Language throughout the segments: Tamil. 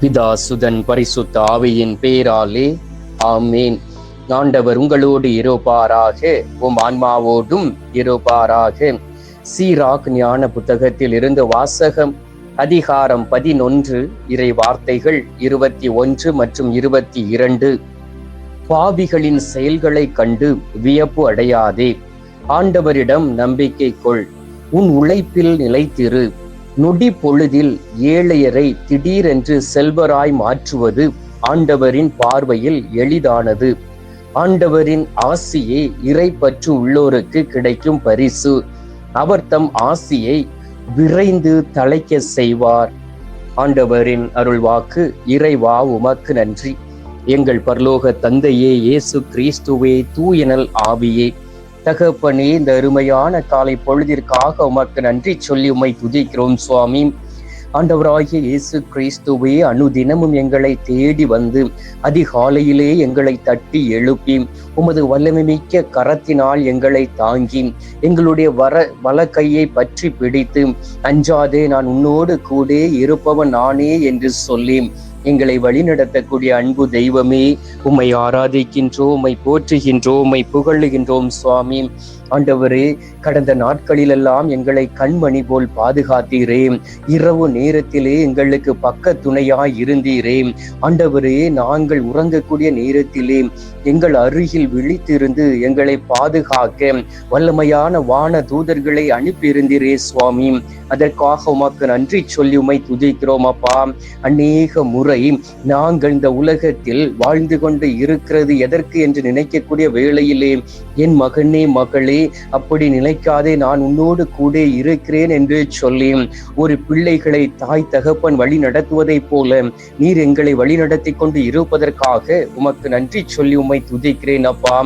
பிதா சுதன் பரிசுத்த ஆவியின் பேராலே ஆமேன். ஆண்டவர் உங்களோடு இருப்பாராக. உம் ஆன்மாவோடும் இருப்பாராக. சீராக் ஞான புத்தகத்தில் இருந்து வாசகம் அதிகாரம் பதினொன்று இறை வார்த்தைகள் இருபத்தி ஒன்று மற்றும் இருபத்தி இரண்டு. பாவிகளின் செயல்களை கண்டு வியப்பு அடையாதே. ஆண்டவரிடம் நம்பிக்கை கொள். உன் உழைப்பில் நிலைத்திரு. நொடி பொழுதில் ஏழையரை திடீரென்று செல்வராய் மாற்றுவது ஆண்டவரின் பார்வையில் எளிதானது. ஆண்டவரின் ஆசியே இறைப்பற்று உள்ளோருக்கு கிடைக்கும் பரிசு. அவர் தம் ஆசியை விரைந்து தலைக்க செய்வார். ஆண்டவரின் அருள்வாக்கு இறைவா உமக்கு நன்றி. எங்கள் பரலோக தந்தையே இயேசு கிறிஸ்துவே தூயனல் ஆவியே. தகப்பனே இந்த அருமையான காலை பொழுதிற்காக உமக்கு நன்றி சொல்லி உமை துதிக்கிறோம் சுவாமி. ஆண்டவராகிய இயேசு கிறிஸ்துவே அனுதினமும் எங்களை தேடி வந்து அதிகாலையிலே எங்களை தட்டி எழுப்பி உமது வல்லமை மிக்க கரத்தினால் எங்களை தாங்கி எங்களுடைய வர வலக்கையை பற்றி பிடித்து அஞ்சாதே நான் உன்னோடு கூட இருப்பவன் நானே என்று சொல்லி எங்களை வழிநடத்தக்கூடிய அன்பு தெய்வமே உம்மை ஆராதிக்கின்றோம் உம்மை போற்றுகின்றோம் உம்மை புகழுகின்றோம் சுவாமி. ஆண்டவரே கடந்த நாட்களிலெல்லாம் எங்களை கண்மணி போல் பாதுகாத்தீரே. இரவு நேரத்திலே எங்களுக்கு பக்க துணையாய் இருந்தீரே. ஆண்டவரே நாங்கள் உறங்கக்கூடிய நேரத்திலே எங்கள் அருகில் விழித்திருந்து எங்களை பாதுகாக்க வல்லமையான வான தூதர்களை அனுப்பியிருந்தீரே சுவாமி. அதற்காக உமக்கு நன்றி சொல்லி உமை துதிக்கிறோம் அப்பா. அநேக முறை நாங்கள் இந்த உலகத்தில் வாழ்ந்து கொண்டு இருக்கிறது எதற்கு என்று நினைக்கக்கூடிய வேளையிலே என் மகனே மகளே அப்படி நினைக்காதே நான் உன்னோடு கூட இருக்கிறேன் என்று சொல்லி ஒரு பிள்ளைகளை தாய் தகப்பன் வழி நடத்துவதைப் போல நீர் எங்களை வழி நடத்தி கொண்டு இருப்பதற்காக உமக்கு நன்றி சொல்லி உம்மை துதிக்கிறேன் அப்பா.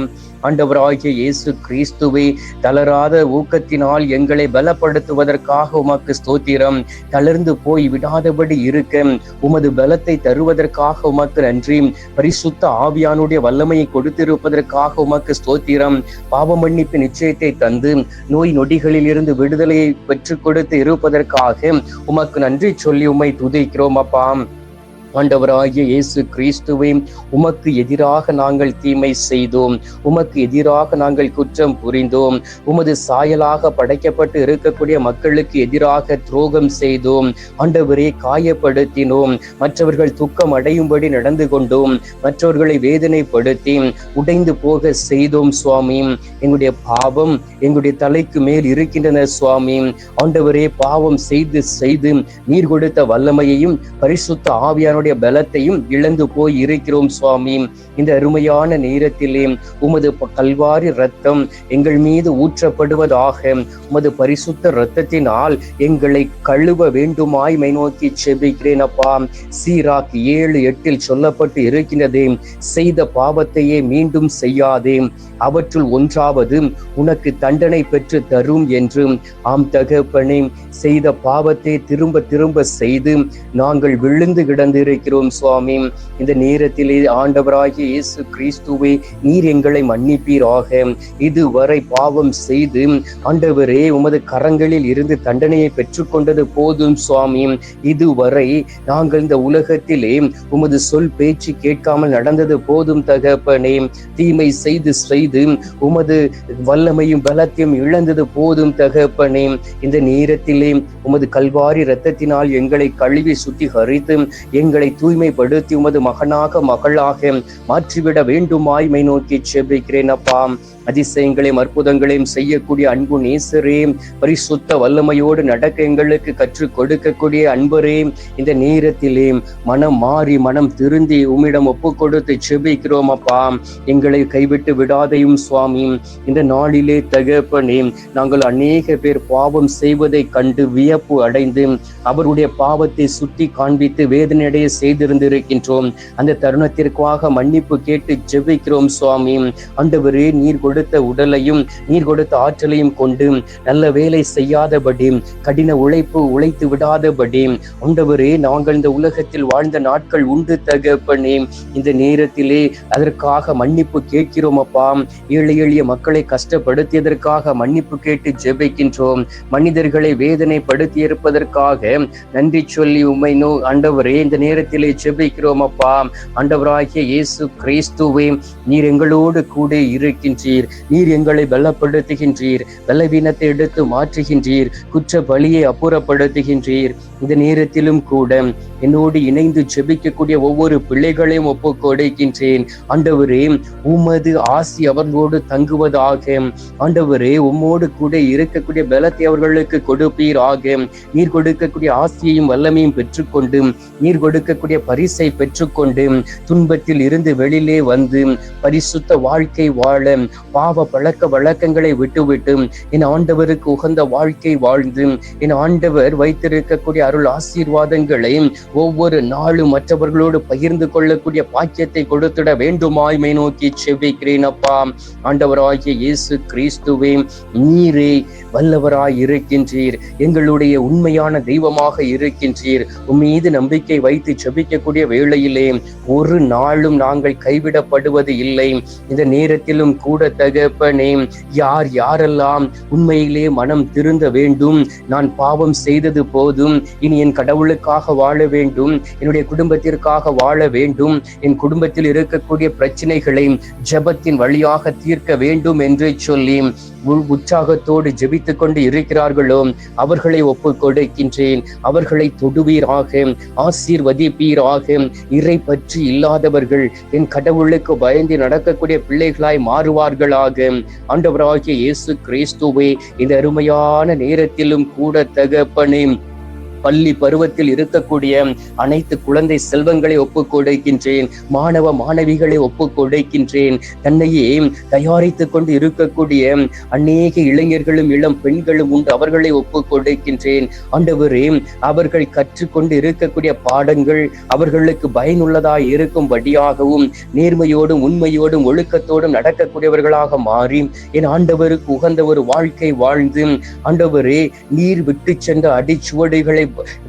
ஆண்டவராகிய இயேசு கிறிஸ்துவை தளராத ஊக்கத்தினால் எங்களை பலப்படுத்துவதற்காக உமக்கு ஸ்தோத்திரம். தளர்ந்து போய் விடாதபடி இருக்க உமது பலத்தை தருவதற்காக உமக்கு நன்றி. பரிசுத்த ஆவியானுடைய வல்லமையை கொடுத்திருப்பதற்காக உமக்கு ஸ்தோத்திரம். பாவ மன்னிப்பு நிச்சயத்தை தந்து நோய் நொடிகளில் இருந்து விடுதலையை பெற்றுக் கொடுத்து இருப்பதற்காக உமக்கு நன்றி சொல்லி உம்மை துதிக்கிறோம் அப்பா. ஆண்டவராகிய இயேசு கிறிஸ்துவை உமக்கு எதிராக நாங்கள் தீமை செய்தோம். உமக்கு எதிராக நாங்கள் குற்றம் புரிந்தோம். உமது சாயலாக படைக்கப்பட்டு இருக்கக்கூடிய மக்களுக்கு எதிராக துரோகம் செய்தோம். ஆண்டவரே காயப்படுத்தினோம். மற்றவர்கள் துக்கம் அடையும்படி நடந்து கொண்டோம். மற்றவர்களை வேதனைப்படுத்தி உடைந்து போக செய்தோம் சுவாமி. எங்களுடைய பாவம் எங்களுடைய தலைக்கு மேல் இருக்கின்றன சுவாமி. ஆண்டவரே பாவம் செய்து செய்து நீர் கொடுத்த வல்லமையையும் பரிசுத்த ஆவியான அவனுடைய பலத்தையும் இழந்து போய் இருக்கிறோம் சுவாமி. இந்த அருமையான நேரத்திலே உமது கல்வாரி ரத்தம் எங்கள் மீது ஊற்றப்படுவதாக உமது பரிசுத்த ரத்தத்தினால் எங்களை கழுவ வேண்டுமாய் மை நோக்கி செபிக்கிறேன் அப்பா. சீராக் ஏழு எட்டில் சொல்லப்பட்டு இருக்கின்றதே செய்த பாவத்தையே மீண்டும் செய்யாதே. அவற்றுள் ஒன்றாவது உனக்கு தண்டனை பெற்று தரும் என்று. ஆம் தகப்பனே செய்த பாவத்தை திரும்ப திரும்ப செய்து நாங்கள் விழுந்து கிடந்திரு கொண்டிருக்கிறோம் சுவாமி. இந்த நேரத்திலே ஆண்டவராகிய இயேசு கிறிஸ்துவை நீர் எங்களை மன்னிப்பீராக. இதுவரை பாவம் செய்து ஆண்டவரே உமது கரங்களில் இருந்து தண்டனையை பெற்றுக்கொண்டது போதும் சுவாமி. இதுவரை நாங்கள் இந்த உலகத்திலே உமது சொல் பேச்சு கேட்காமல் நடந்தது போதும் தகப்பனே. தீமை செய்து செய்து உமது வல்லமையும் பலத்தையும் இழந்தது போதும் தகப்பனே. இந்த நேரத்திலே உமது கல்வாரி இரத்தத்தினால் எங்களை கழுவி சுத்திகரித்து எங்கள் தூய்மைப்படுத்தி உமது மகனாக மகளாக மாற்றிவிட வேண்டுமாய் மை நோக்கி செபிக்கிறேன் அப்பா. அதிசயங்களையும் அற்புதங்களையும் செய்யக்கூடிய அன்பு நேசரே பரிசுத்த வல்லமையோடு நடக்க எங்களுக்கு கற்றுக் கொடுக்கக்கூடிய அன்பரே இந்த நேரத்திலே மனம் மாறி மனம் திருந்தி உம்மிடம் ஒப்பு கொடுத்து செபிக்கிறோம் அப்பா. எங்களை கைவிட்டு விடாதையும் சுவாமி இந்த நாளிலே தகப்பனே நாங்கள் அநேக பேர் பாவம் செய்வதை கண்டு வியப்பு அடைந்து அவருடைய பாவத்தை சுட்டி காண்பித்து வேதனையடைய செய்திருந்திருக்கின்றோம். அந்த தருணத்திற்காக மன்னிப்பு கேட்டு ஜெபிக்கிறோம் சுவாமி. ஆண்டவரே நீர் கொடுத்த உடலையும் நீர் கொடுத்த ஆற்றலையும் கொண்டு நல்ல வேலை செய்யாதபடி கடின உழைப்பு உழைத்து விடாதபடி ஆண்டவரே நாங்கள் இந்த உலகத்தில் வாழ்ந்த நாட்கள் உண்டு தகப்பனே. இந்த நேரத்திலே அதற்காக மன்னிப்பு கேட்கிறோம் அப்பா. ஏழை எளிய மக்களை கஷ்டப்படுத்தியதற்காக மன்னிப்பு கேட்டு ஜெபிக்கின்றோம். மனிதர்களை வேதனைப்படுத்தி இருப்பதற்காக நன்றி சொல்லி உம்மை நோ ஆண்டவரே இந்த நேரத்திலே நேரத்திலே செபிக்கிறோம் அப்பா ஆண்டவராகிய இயேசு கிறிஸ்துவே நீர் எங்களோடு கூட இருக்கின்றீர். நீர் எங்களை பலப்படுத்துகின்றீர். பலவீனத்தை எடுத்து மாற்றுகின்றீர். குற்ற பலியை அப்புறப்படுத்துகின்றீர். இந்த நேரத்திலும் கூட என்னோடு இணைந்து ஜெபிக்கக்கூடிய ஒவ்வொரு பிள்ளைகளையும் ஒப்பு கொடுக்கின்றேன். ஆண்டவரே உமது ஆசி அவர்களோடு தங்குவதாக. ஆண்டவரே உம்மோடு கூட இருக்கக்கூடிய பலத்தை அவர்களுக்கு கொடுப்பீராக. நீர் கொடுக்கக்கூடிய ஆசியையும் வல்லமையும் பெற்றுக்கொண்டு நீர் கொடுக்க இருக்கக்கூடிய பரிசை பெற்றுக்கொண்டு துன்பத்தில் இருந்து வெளியிலே வந்து பரிசுத்த வாழ்க்கை வாழ பாவ பழக்க வழக்கங்களை விட்டுவிட்டு என் ஆண்டவருக்கு உகந்த வாழ்க்கை வாழ்ந்து என் ஆண்டவர் வைத்திருக்கக்கூடிய அருள் ஆசீர்வாதங்களை ஒவ்வொரு நாளும் மற்றவர்களோடு பகிர்ந்து கொள்ளக்கூடிய பாக்கியத்தை கொடுத்திட வேண்டுமாய்மை நோக்கி செவிக்கிறேன் அப்பா. ஆண்டவராகிய இயேசு கிறிஸ்துவே நீரே வல்லவராய் இருக்கின்றீர். எங்களுடைய உண்மையான தெய்வமாக இருக்கின்றீர். உம்மீது நம்பிக்கை வைத்து செபிக்கக்கூடிய வேளையிலே ஒரு நாளும் நாங்கள் கைவிடப்படுவது இல்லை. இந்த நேரத்திலும் கூட தகப்பனே யார் யாரெல்லாம் உண்மையிலே மனம் திருந்த வேண்டும் நான் பாவம் செய்தது போதும் இனி என் கடவுளுக்காக வாழ வேண்டும் என்னுடைய குடும்பத்திற்காக வாழ வேண்டும் என் குடும்பத்தில் இருக்கக்கூடிய பிரச்சனைகளை ஜெபத்தின் வழியாக தீர்க்க வேண்டும் என்று சொல்லி உற்சாகத்தோடு ஜெபித்துக் கொண்டு இருக்கிறார்களோ அவர்களை ஒப்பு கொடுக்கின்றேன் அவர்களை தொடுவீராக ஆசீர்வதிப்பீராக. இறை பற்றி இல்லாதவர்கள் என் கடவுளுக்கு பயந்து நடக்கக்கூடிய பிள்ளைகளாய் மாறுவார்களாக. ஆண்டவராகிய இயேசு கிறிஸ்துவே இந்த அருமையான நேரத்திலும் கூட தகப்பனே பள்ளி பருவத்தில் இருக்கக்கூடிய அனைத்து குழந்தை செல்வங்களை ஒப்புக் கொடுக்கின்றேன். மாணவ மாணவிகளை ஒப்புக் கொடுக்கின்றேன். தன்னையே தயாரித்துக் கொண்டு இருக்கக்கூடிய அநேக இளைஞர்களும் இளம் பெண்களும் உண்டு. அவர்களை ஒப்புக் கொடுக்கின்றேன். ஆண்டவரே அவர்கள் கற்றுக்கொண்டு இருக்கக்கூடிய பாடங்கள் அவர்களுக்கு பயனுள்ளதாய் இருக்கும்படியாகவும் நேர்மையோடும் உண்மையோடும் ஒழுக்கத்தோடும் நடக்கக்கூடியவர்களாக மாறி என் ஆண்டவருக்கு உகந்த ஒரு வாழ்க்கை வாழ்ந்து ஆண்டவரே நீர் விட்டு சென்ற அடிச்சுவடுகளை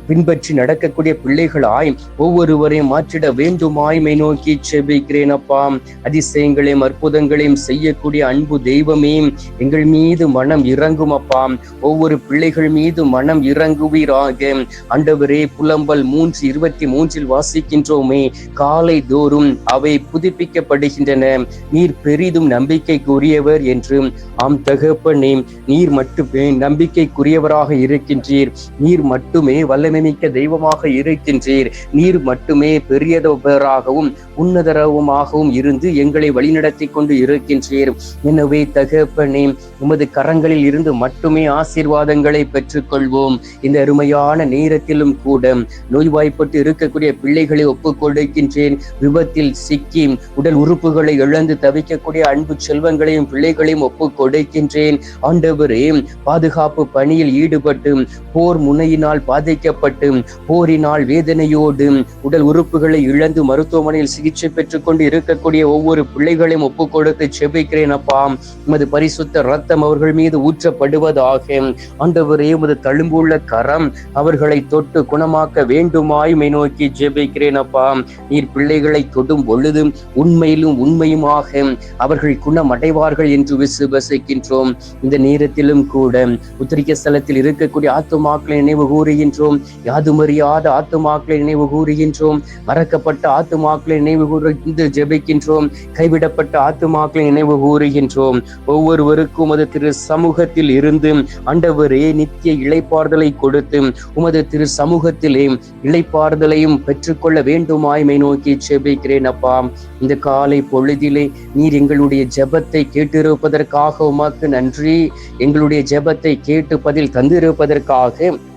பின்பற்றி நடக்கக்கூடிய பிள்ளைகளாய் ஒவ்வொருவரையும் மாற்றிட வேண்டுமாய்மை நோக்கி செபிக்கிறேன் அப்பா. அதிசயங்களையும் அற்புதங்களையும் செய்யக்கூடிய அன்பு தெய்வமே எங்கள் மீது மனம் இறங்கும் அப்பா. ஒவ்வொரு பிள்ளைகள் மீது மனம் இறங்குவீராக. ஆண்டவரே புலம்பல் மூன்று இருபத்தி மூன்றில் வாசிக்கின்றோமே. காலை தோறும் அவை புதுப்பிக்கப்படுகின்றன. நீர் பெரிதும் நம்பிக்கைக்குரியவர் என்று. ஆம் தகப்பனே நீர் மட்டுமே நம்பிக்கைக்குரியவராக இருக்கின்றீர். நீர் மட்டுமே வல்லமை மிக்க தெய்வமாக இருக்கின்றீர். நீர் மட்டுமே பெரியதவராகவும் உன்னதரவுமாகவும் இருந்து எங்களை வழிநடத்தி கொண்டு இருக்கின்றீர். எனவே தகப்பனே உமது கரங்களில் இருந்து மட்டுமே ஆசீர்வாதங்களை பெற்றுக்கொள்வோம். இந்த அருமையான நேரத்திலும் கூட நோய்வாய்ப்பட்டு இருக்கக்கூடிய பிள்ளைகளை ஒப்புக்கொடுக்கின்றேன் விபத்தில் சிக்கி உடல் உறுப்புகளை இழந்து தவிக்கக்கூடிய அன்பு செல்வங்களையும் பிள்ளைகளையும் ஒப்புக்கொடுக்கின்றேன் ஆண்டவரே பாதுகாப்பு பணியில் ஈடுபட்டு போர் முனையினால் பாதிக்கப்பட்டு போரினால் வேதனையோடு உடல் உறுப்புகளை இழந்து மருத்துவமனையில் சிகிச்சை பெற்றுக் கொண்டு இருக்கக்கூடிய ஒவ்வொரு பிள்ளைகளையும் ஒப்புக் கொடுத்து செபிக்கிறேன் அப்பா. உமது பரிசுத்த ரத்தம் அவர்கள் மீது ஊற்றப்படுவதாக. ஆண்டவரே உமது தழும்புள்ள கரம் அவர்களை தொட்டு குணமாக்க வேண்டுமாயுமை நோக்கி ஜெபிக்கிறேன் அப்பா. நீர் பிள்ளைகளை தொடும் பொழுது உண்மையிலும் உண்மையுமாக அவர்கள் குணம் அடைவார்கள் என்று விசுவசிக்கின்றோம். இந்த நேரத்திலும் கூட உத்திரிக்க ஸ்தலத்தில் இருக்கக்கூடிய ஆத்துமாக்களை நினைவு கூறியின் கூறுகின்றோம் யாதுமறியாத ஆத்துமாக்களை நினைவு கூறுகின்றோம். மறக்கப்பட்ட ஆத்துமாக்களை நினைவு கூறுகின்ற ஜெபிக்கின்றோம். கைவிடப்பட்ட ஆத்துமாக்களை நினைவு கூறுகின்றோம். ஒவ்வொருவருக்கும் அது திரு சமூகத்தில் இருந்து ஆண்டவரே நித்திய இழைப்பார்தலை கொடுத்து உமது திரு சமூகத்திலே இழைப்பார்தலையும் பெற்றுக்கொள்ள வேண்டுமாய்மை நோக்கி ஜெபிக்கிறேன் அப்பா. இந்த காலை பொழுதிலே நீர் எங்களுடைய ஜெபத்தை கேட்டிருப்பதற்காக உமக்கு நன்றி. எங்களுடைய ஜெபத்தை கேட்டு பதில் தந்திருப்பதற்காக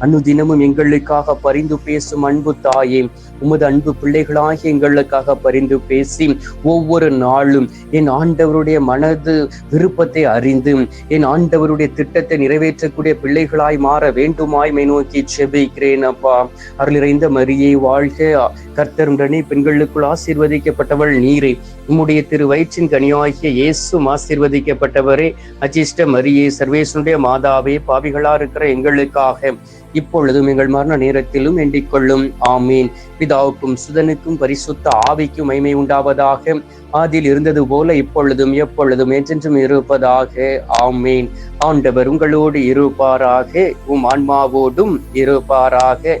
அனுதினமும் எங்களுக்காக பரிந்து பேசும் அன்பு தாயே உமது அன்பு பிள்ளைகளாகி எங்களுக்காக பரிந்து பேசி ஒவ்வொரு நாளும் என் ஆண்டவருடைய மனது விருப்பத்தை அறிந்து என் ஆண்டவருடைய திட்டத்தை நிறைவேற்றக்கூடிய பிள்ளைகளாய் மாற வேண்டுமாய் மை நோக்கி செபிக்கிறேன் அப்பா. அருளிறைந்த மரியை வாழ்க. கர்த்தருடனே பெண்களுக்குள் ஆசீர்வதிக்கப்பட்டவள் நீரை. உம்முடைய திரு வயிற்றின் கனியாகிய இயேசும் ஆசீர்வதிக்கப்பட்டவரே அஜிஷ்ட மரியே சர்வேசனுடைய மாதாவே பாவிகளா இருக்கிற எங்களுக்காக இப்பொழுதும் எங்கள் மரண நேரத்திலும் எண்டிக்கொள்ளும் ஆமீன். பிதாவுக்கும் சுதனுக்கும் பரிசுத்த ஆவிக்கும் மைமை உண்டாவதாக. ஆதில் இருந்தது போல இப்பொழுதும் எப்பொழுதும் என்றென்றும் இருப்பதாக. ஆமீன். ஆண்டவர் உங்களோடு இருப்பாராக உம் ஆன்மாவோடும் இருப்பாராக.